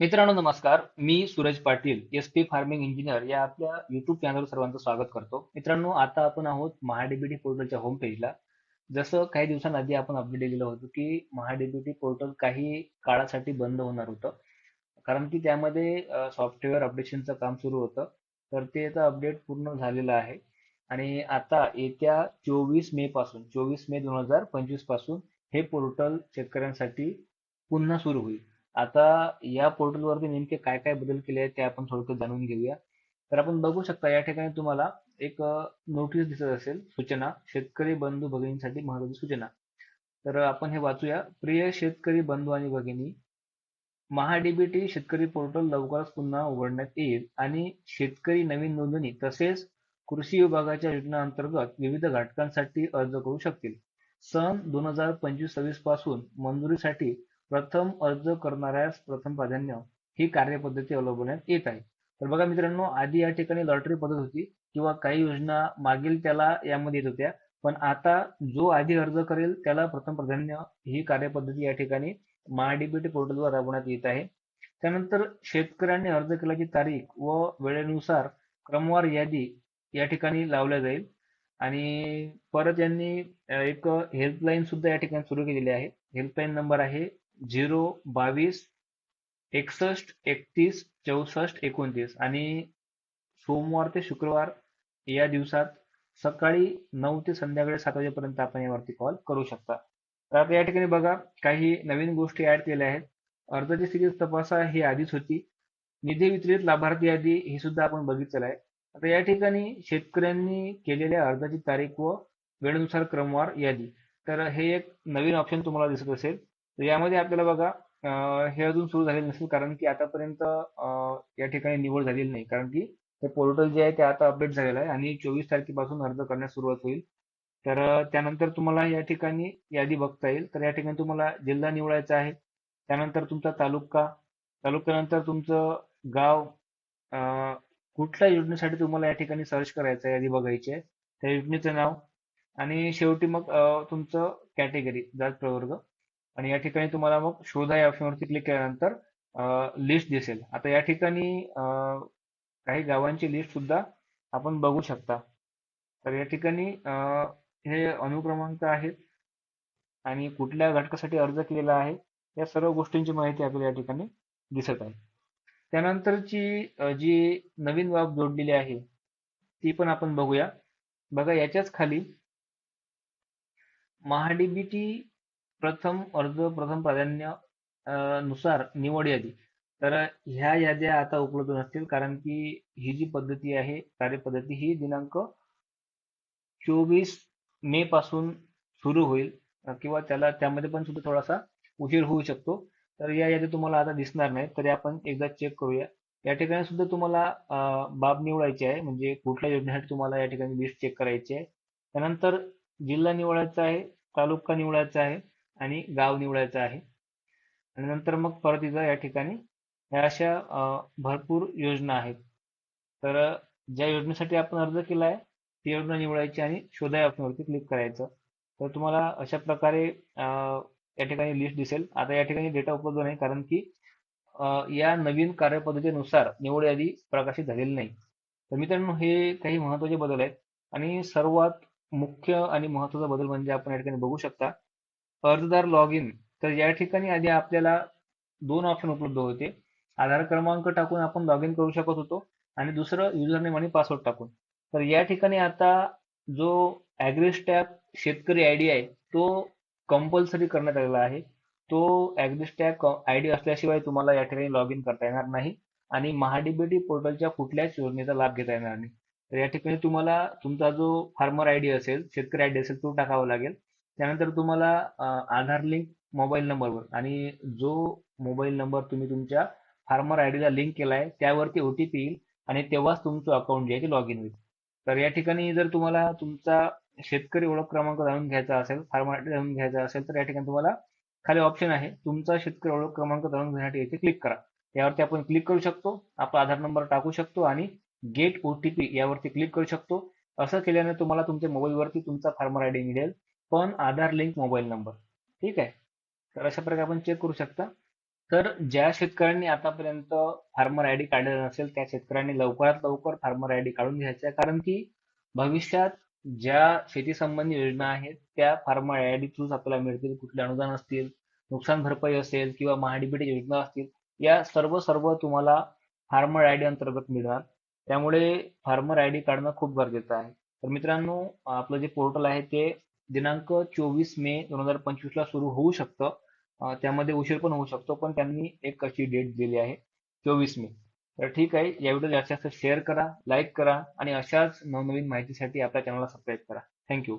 मित्रांनो नमस्कार. मी Suraj Patil S P farming engineer या आपल्या युट्यूब चॅनलवर सर्वांचं स्वागत करतो. मित्रांनो आता आपण आहोत महाडीबीटी पोर्टलच्या होम पेजला जसं काही दिवसांआधी आपण अपडेट दिलेलं होतं की महाडीबीटी पोर्टल काही काळासाठी बंद होणार होतं. कारण की त्यामध्ये सॉफ्टवेअर अपडेशनचं काम सुरू होतं. तर ते आता अपडेट पूर्ण झालेलं आहे. आणि आता येत्या चोवीस मे पासून चोवीस मे दोन हजार पंचवीसपासून हे पोर्टल शेतकऱ्यांसाठी पुन्हा सुरू होईल. आता या पोर्टलवरती नेमके काय काय बदल केले आहेत ते आपण थोडक्यात जाणून घेऊया. तर आपण बघू शकता या ठिकाणी तुम्हाला एक नोटीस दिसत असेल सूचना शेतकरी बंधू भगिनींसाठी महत्वाची सूचना. तर आपण हे वाचूया. प्रिय शेतकरी बंधू आणि भगिनी महाडीबीटी शेतकरी पोर्टल लवकरच पुन्हा उघडण्यात येईल आणि शेतकरी नवीन नोंदणी तसेच कृषी विभागाच्या योजना अंतर्गत विविध घटकांसाठी अर्ज करू शकतील. सन दोन हजार पंचवीस सव्वीसपासून मंजुरीसाठी प्रथम अर्ज करणाऱ्यास प्रथम प्राधान्य ही कार्यपद्धती अवलंबण्यात येत आहे. तर बघा मित्रांनो आधी या ठिकाणी लॉटरी पद्धत होती किंवा काही योजना मागील त्याला यामध्ये येत होत्या. पण आता जो आधी अर्ज करेल त्याला प्रथम प्राधान्य ही कार्यपद्धती या ठिकाणी महाडीबीटी पोर्टलवर राबवण्यात येत आहे. त्यानंतर शेतकऱ्यांनी अर्ज केल्याची तारीख व वेळेनुसार क्रमवार यादी या ठिकाणी लावल्या जाईल. आणि परत यांनी एक हेल्पलाईन सुद्धा या ठिकाणी सुरू केलेली आहे. हेल्पलाईन नंबर आहे झिरो बावीस एकसष्ट एकतीस चौसष्ट एकोणतीस. आणि सोमवार ते शुक्रवार या दिवसात सकाळी नऊ ते संध्याकाळी सात वाजेपर्यंत आपण यावरती कॉल करू शकता. तर आता या ठिकाणी बघा काही नवीन गोष्टी ऍड केल्या आहेत. अर्जाची स्थिती तपासा ही आधीच होती. निधी वितरित लाभार्थी यादी ही सुद्धा आपण बघितलेलं आहे. आता या ठिकाणी शेतकऱ्यांनी केलेल्या अर्जाची तारीख व वेळेनुसार क्रमवार यादी. तर हे एक नवीन ऑप्शन तुम्हाला दिसत असेल. तर यामध्ये आपल्याला बघा हे अजून सुरू झालेलं नसेल कारण की आतापर्यंत या ठिकाणी निवड झालेली नाही. कारण की ते पोर्टल जे आहे ते आता अपडेट झालेलं आहे आणि चोवीस तारखेपासून अर्ज करण्यास सुरुवात होईल. तर त्यानंतर तुम्हाला या ठिकाणी यादी बघता येईल. तर या ठिकाणी तुम्हाला जिल्हा निवडायचा आहे. त्यानंतर तुमचा तालुका तालुक्यानंतर तुमचं गाव कुठल्या योजनेसाठी तुम्हाला या ठिकाणी सर्च करायचं आहे यादी बघायची आहे. त्या योजनेचं नाव आणि शेवटी मग तुमचं कॅटेगरी जात प्रवर्ग. आणि या ठिकाणी तुम्हाला मग शोधा या ऑप्शनवरती क्लिक केल्यानंतर लिस्ट दिसेल. आता या ठिकाणी काही गावांची लिस्ट सुद्धा आपण बघू शकता. तर या ठिकाणी हे अनुक्रमांक आहेत आणि कुठल्या घटकासाठी अर्ज केलेला आहे या सर्व गोष्टींची माहिती आपल्याला या ठिकाणी दिसत आहे. त्यानंतरची जी नवीन बाब जोडलेली आहे ती पण आपण बघूया. बघा याच्याच खाली महाडीबीटी प्रथम अर्ज प्रथम प्राधान्यनुसार निवड यादी. तर ह्या याद्या आता उपलब्ध नसतील कारण की ही जी पद्धती आहे कार्यपद्धती ही दिनांक चोवीस मे पासून सुरू होईल किंवा त्याला त्यामध्ये पण सुद्धा थोडासा उशीर होऊ शकतो. तर या यादी तुम्हाला आता दिसणार नाही तरी आपण एकदा चेक करूया. या ठिकाणी सुद्धा तुम्हाला बाब निवडायची आहे म्हणजे कुठल्या योजनेसाठी तुम्हाला या ठिकाणी लिस्ट चेक करायची आहे. त्यानंतर जिल्हा निवडायचा आहे तालुका निवडायचा आहे आणि गाव निवडायचं आहे. आणि नंतर मग परत इथं या ठिकाणी ह्या अशा भरपूर योजना आहेत. तर ज्या योजनेसाठी आपण अर्ज केला आहे ती योजना निवडायची आणि शोधा ऑप्शनवरती क्लिक करायचं. तर तुम्हाला अशा प्रकारे या ठिकाणी लिस्ट दिसेल. आता या ठिकाणी डेटा उपलब्ध नाही कारण की या नवीन कार्यपद्धतीनुसार निवड यादी प्रकाशित झालेली नाही. तर मित्रांनो हे काही महत्त्वाचे बदल आहेत. आणि सर्वात मुख्य आणि महत्त्वाचा बदल म्हणजे आपण या ठिकाणी बघू शकता अर्जदार लॉग इन तर या ठिकाणी आधी आपल्याला दोन ऑप्शन उपलब्ध होते. आधार क्रमांक टाकून आपण लॉग इन करू शकत होतो आणि दुसरं युजर नेम आणि पासवर्ड टाकून. तर या ठिकाणी आता जो ॲग्रिस्टॅप शेतकरी आय डी आहे तो कंपल्सरी करण्यात आलेला आहे. तो ॲग्रिस्टॅप आय डी असल्याशिवाय तुम्हाला या ठिकाणी लॉग इन करता येणार नाही आणि महाडीबीटी पोर्टलच्या कुठल्याच योजनेचा लाभ घेता येणार नाही. तर या ठिकाणी तुम्हाला तुमचा जो फार्मर आय डी असेल शेतकरी आय डी असेल तो टाकावा लागेल. त्यानंतर तुम्हाला आधार लिंक मोबाईल नंबरवर आणि जो मोबाईल नंबर तुम्ही तुमच्या फार्मर आय डीला लिंक केला आहे त्यावरती ओ टी पी येईल आणि तेव्हाच तुमचं अकाउंट जे आहे ते लॉग इन होईल. तर या ठिकाणी जर तुम्हाला तुमचा शेतकरी ओळख क्रमांक जाणून घ्यायचा असेल फार्मर आय डी जाणून घ्यायचा असेल तर या ठिकाणी तुम्हाला खाली ऑप्शन आहे. तुमचा शेतकरी ओळख क्रमांक जाणून घेण्यासाठी येथे क्लिक करा. यावरती आपण क्लिक करू शकतो. आपला आधार नंबर टाकू शकतो आणि गेट ओ टी पी यावरती क्लिक करू शकतो. असं केल्याने तुम्हाला तुमच्या मोबाईलवरती तुमचा फार्मर आय डी मिळेल. पण आधार लिंक मोबाईल नंबर ठीक आहे? तर अशा प्रकारे आपण चेक करू शकता. तर ज्या शेतकऱ्यांनी आतापर्यंत फार्मर आय डी काढलेला नसेल त्या शेतकऱ्यांनी लवकरात लवकर फार्मर आय डी काढून घ्यायचा आहे. कारण की भविष्यात ज्या शेती संबंधी योजना आहेत त्या फार्मर आय डी थ्रूच आपल्याला मिळतील. कुठले अनुदान असतील नुकसान भरपाई असेल किंवा महाडीबीटी योजना असतील या सर्व सर्व तुम्हाला फार्मर आय डी अंतर्गत मिळणार. त्यामुळे फार्मर आय डी काढणं खूप गरजेचं आहे. तर मित्रांनो आपलं जे पोर्टल आहे ते दिनांक चोवीस मे दोन हजार पंचवीस ला सुरू होऊ शकतं. त्यामध्ये उशीर पण होऊ शकतो पण त्यांनी एक अशी डेट दिली आहे चोवीस मे. तर ठीक आहे या व्हिडिओ जास्तीत जास्त शेअर करा लाईक करा आणि अशाच नवनवीन माहितीसाठी आपल्या चॅनलला सबस्क्राईब करा. थँक्यू.